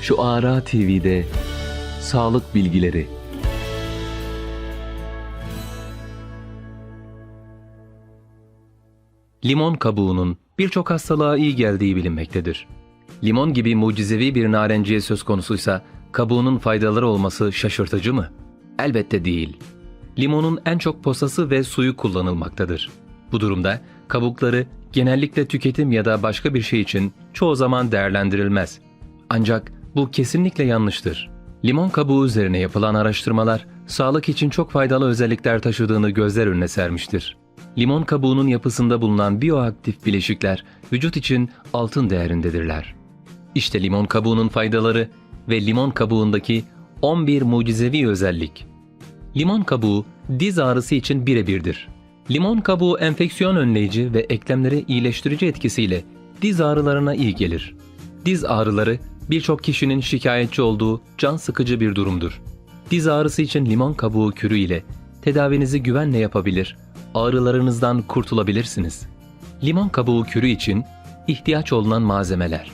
Şu Ara TV'de sağlık bilgileri. Limon kabuğunun birçok hastalığa iyi geldiği bilinmektedir. Limon gibi mucizevi bir narenciye söz konusuysa kabuğunun faydaları olması şaşırtıcı mı? Elbette değil. Limonun en çok posası ve suyu kullanılmaktadır. Bu durumda kabukları genellikle tüketim ya da başka bir şey için çoğu zaman değerlendirilmez. Ancak bu kesinlikle yanlıştır. Limon kabuğu üzerine yapılan araştırmalar sağlık için çok faydalı özellikler taşıdığını gözler önüne sermiştir. Limon kabuğunun yapısında bulunan bioaktif bileşikler vücut için altın değerindedirler. İşte limon kabuğunun faydaları ve limon kabuğundaki 11 mucizevi özellik. Limon kabuğu diz ağrısı için birebirdir. Limon kabuğu enfeksiyon önleyici ve eklemleri iyileştirici etkisiyle diz ağrılarına iyi gelir. Diz ağrıları birçok kişinin şikayetçi olduğu can sıkıcı bir durumdur. Diz ağrısı için limon kabuğu kürü ile tedavinizi güvenle yapabilir, ağrılarınızdan kurtulabilirsiniz. Limon kabuğu kürü için ihtiyaç olunan malzemeler.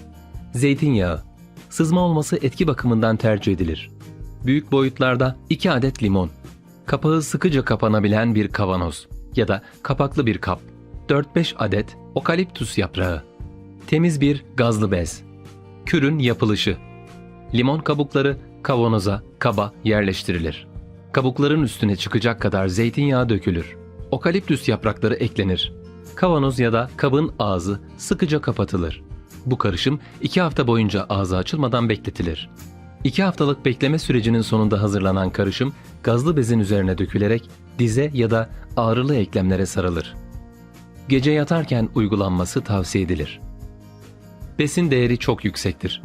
Zeytinyağı, sızma olması etki bakımından tercih edilir. Büyük boyutlarda 2 adet limon, kapağı sıkıca kapanabilen bir kavanoz ya da kapaklı bir kap, 4-5 adet okaliptüs yaprağı, temiz bir gazlı bez, kürün yapılışı, limon kabukları kavanoza, kaba yerleştirilir. Kabukların üstüne çıkacak kadar zeytinyağı dökülür. Okaliptüs yaprakları eklenir. Kavanoz ya da kabın ağzı sıkıca kapatılır. Bu karışım 2 hafta boyunca ağzı açılmadan bekletilir. 2 haftalık bekleme sürecinin sonunda hazırlanan karışım gazlı bezin üzerine dökülerek dize ya da ağrılı eklemlere sarılır. Gece yatarken uygulanması tavsiye edilir. Besin değeri çok yüksektir.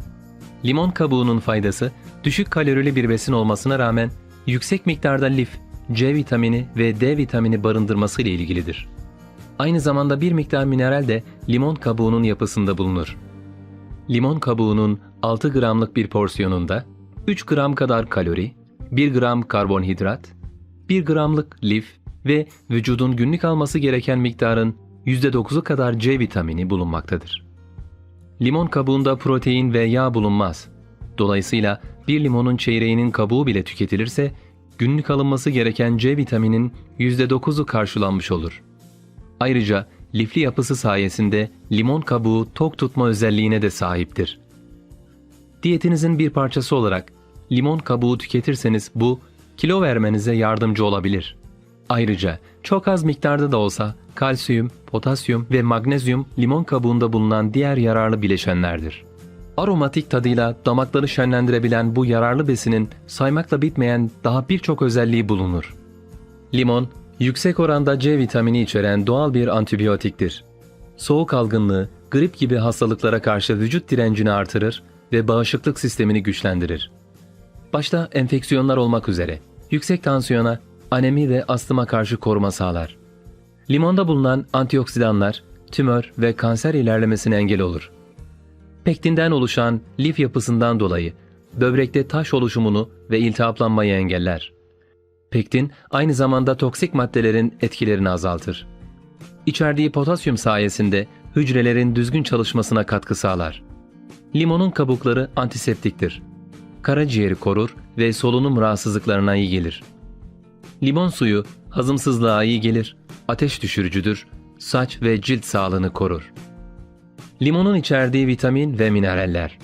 Limon kabuğunun faydası düşük kalorili bir besin olmasına rağmen yüksek miktarda lif, C vitamini ve D vitamini barındırması ile ilgilidir. Aynı zamanda bir miktar mineral de limon kabuğunun yapısında bulunur. Limon kabuğunun 6 gramlık bir porsiyonunda 3 gram kadar kalori, 1 gram karbonhidrat, 1 gramlık lif ve vücudun günlük alması gereken miktarın %9'u kadar C vitamini bulunmaktadır. Limon kabuğunda protein ve yağ bulunmaz. Dolayısıyla bir limonun çeyreğinin kabuğu bile tüketilirse günlük alınması gereken C vitaminin %9'u karşılanmış olur. Ayrıca lifli yapısı sayesinde limon kabuğu tok tutma özelliğine de sahiptir. Diyetinizin bir parçası olarak limon kabuğu tüketirseniz bu kilo vermenize yardımcı olabilir. Ayrıca çok az miktarda da olsa kalsiyum, potasyum ve magnezyum limon kabuğunda bulunan diğer yararlı bileşenlerdir. Aromatik tadıyla damakları şenlendirebilen bu yararlı besinin saymakla bitmeyen daha birçok özelliği bulunur. Limon, yüksek oranda C vitamini içeren doğal bir antibiyotiktir. Soğuk algınlığı, grip gibi hastalıklara karşı vücut direncini artırır ve bağışıklık sistemini güçlendirir. Başta enfeksiyonlar olmak üzere yüksek tansiyona, anemi ve astıma karşı koruma sağlar. Limonda bulunan antioksidanlar tümör ve kanser ilerlemesine engel olur. Pektinden oluşan lif yapısından dolayı böbrekte taş oluşumunu ve iltihaplanmayı engeller. Pektin aynı zamanda toksik maddelerin etkilerini azaltır. İçerdiği potasyum sayesinde hücrelerin düzgün çalışmasına katkı sağlar. Limonun kabukları antiseptiktir. Karaciğeri korur ve solunum rahatsızlıklarına iyi gelir. Limon suyu hazımsızlığa iyi gelir, ateş düşürücüdür, saç ve cilt sağlığını korur. Limonun içerdiği vitamin ve mineraller.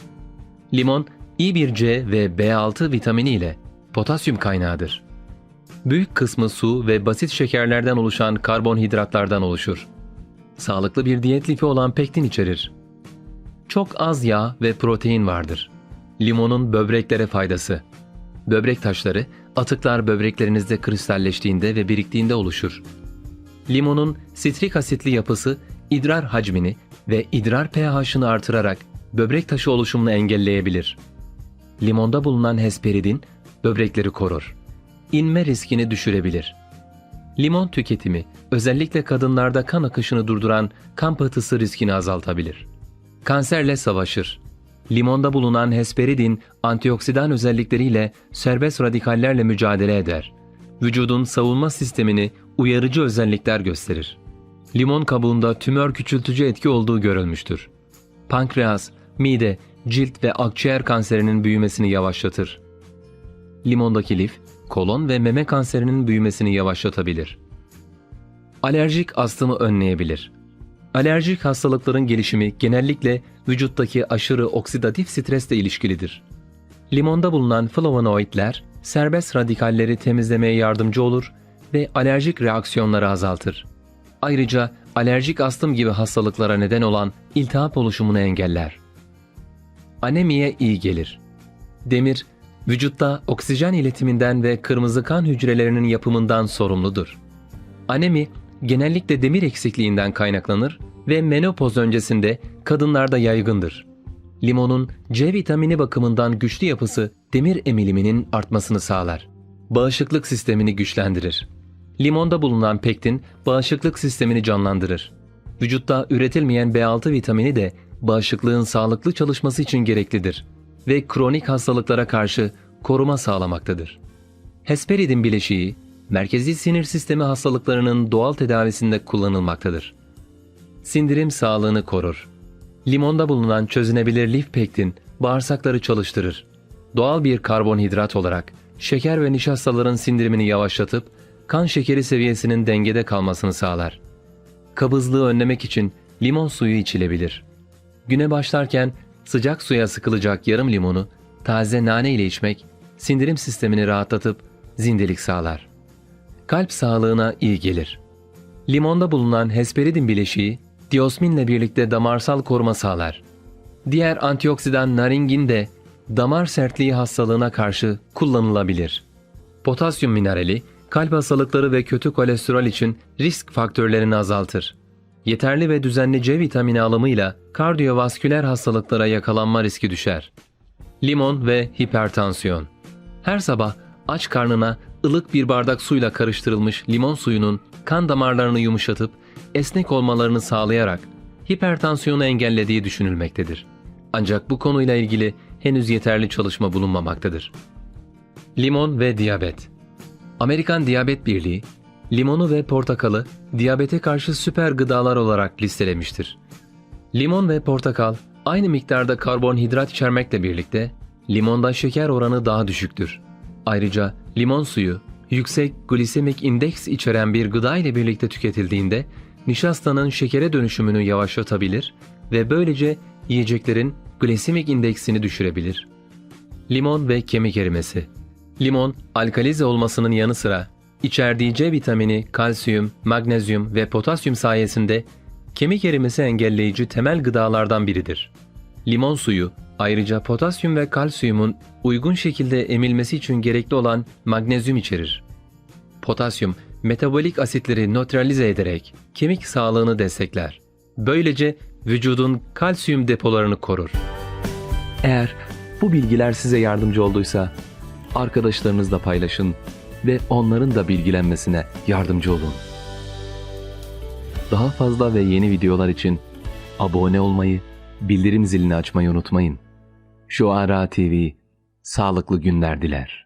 Limon İ1C ve B6 vitamini ile potasyum kaynağıdır. Büyük kısmı su ve basit şekerlerden oluşan karbonhidratlardan oluşur. Sağlıklı bir diyet lifi olan pektin içerir. Çok az yağ ve protein vardır. Limonun böbreklere faydası. Böbrek taşları, atıklar böbreklerinizde kristalleştiğinde ve biriktiğinde oluşur. Limonun sitrik asitli yapısı idrar hacmini ve idrar pH'ını artırarak böbrek taşı oluşumunu engelleyebilir. Limonda bulunan hesperidin böbrekleri korur. İnme riskini düşürebilir. Limon tüketimi özellikle kadınlarda kan akışını durduran kan pıhtısı riskini azaltabilir. Kanserle savaşır. Limonda bulunan hesperidin antioksidan özellikleriyle serbest radikallerle mücadele eder. Vücudun savunma sistemini uyarıcı özellikler gösterir. Limon kabuğunda tümör küçültücü etki olduğu görülmüştür. Pankreas, mide, cilt ve akciğer kanserinin büyümesini yavaşlatır. Limondaki lif, kolon ve meme kanserinin büyümesini yavaşlatabilir. Alerjik astımı önleyebilir. Alerjik hastalıkların gelişimi genellikle vücuttaki aşırı oksidatif stresle ilişkilidir. Limonda bulunan flavonoidler serbest radikalleri temizlemeye yardımcı olur ve alerjik reaksiyonları azaltır. Ayrıca alerjik astım gibi hastalıklara neden olan iltihap oluşumunu engeller. Anemiye iyi gelir. Demir, vücutta oksijen iletiminden ve kırmızı kan hücrelerinin yapımından sorumludur. Anemi genellikle demir eksikliğinden kaynaklanır ve menopoz öncesinde kadınlarda yaygındır. Limonun C vitamini bakımından güçlü yapısı demir emiliminin artmasını sağlar. Bağışıklık sistemini güçlendirir. Limonda bulunan pektin bağışıklık sistemini canlandırır. Vücutta üretilmeyen B6 vitamini de bağışıklığın sağlıklı çalışması için gereklidir ve kronik hastalıklara karşı koruma sağlamaktadır. Hesperidin bileşiği, merkezi sinir sistemi hastalıklarının doğal tedavisinde kullanılmaktadır. Sindirim sağlığını korur. Limonda bulunan çözünebilir lif pektin bağırsakları çalıştırır. Doğal bir karbonhidrat olarak şeker ve nişastaların sindirimini yavaşlatıp kan şekeri seviyesinin dengede kalmasını sağlar. Kabızlığı önlemek için limon suyu içilebilir. Güne başlarken sıcak suya sıkılacak yarım limonu taze nane ile içmek sindirim sistemini rahatlatıp zindelik sağlar. Kalp sağlığına iyi gelir. Limonda bulunan hesperidin bileşiği diosminle birlikte damarsal koruma sağlar. Diğer antioksidan naringin de damar sertliği hastalığına karşı kullanılabilir. Potasyum minerali kalp hastalıkları ve kötü kolesterol için risk faktörlerini azaltır. Yeterli ve düzenli C vitamini alımıyla kardiyovasküler hastalıklara yakalanma riski düşer. Limon ve hipertansiyon. Her sabah aç karnına ılık bir bardak suyla karıştırılmış limon suyunun kan damarlarını yumuşatıp esnek olmalarını sağlayarak hipertansiyonu engellediği düşünülmektedir. Ancak bu konuyla ilgili henüz yeterli çalışma bulunmamaktadır. Limon ve diyabet. Amerikan Diyabet Birliği, limonu ve portakalı diyabete karşı süper gıdalar olarak listelemiştir. Limon ve portakal aynı miktarda karbonhidrat içermekle birlikte limonda şeker oranı daha düşüktür. Ayrıca limon suyu yüksek glisemik indeks içeren bir gıda ile birlikte tüketildiğinde nişastanın şekere dönüşümünü yavaşlatabilir ve böylece yiyeceklerin glisemik indeksini düşürebilir. Limon ve kemik erimesi. Limon, alkalize olmasının yanı sıra içerdiği C vitamini, kalsiyum, magnezyum ve potasyum sayesinde kemik erimesi engelleyici temel gıdalardan biridir. Limon suyu ayrıca potasyum ve kalsiyumun uygun şekilde emilmesi için gerekli olan magnezyum içerir. Potasyum, metabolik asitleri nötralize ederek kemik sağlığını destekler. Böylece vücudun kalsiyum depolarını korur. Eğer bu bilgiler size yardımcı olduysa arkadaşlarınızla paylaşın ve onların da bilgilenmesine yardımcı olun. Daha fazla ve yeni videolar için abone olmayı, bildirim zilini açmayı unutmayın. Şu Ara TV sağlıklı günler diler.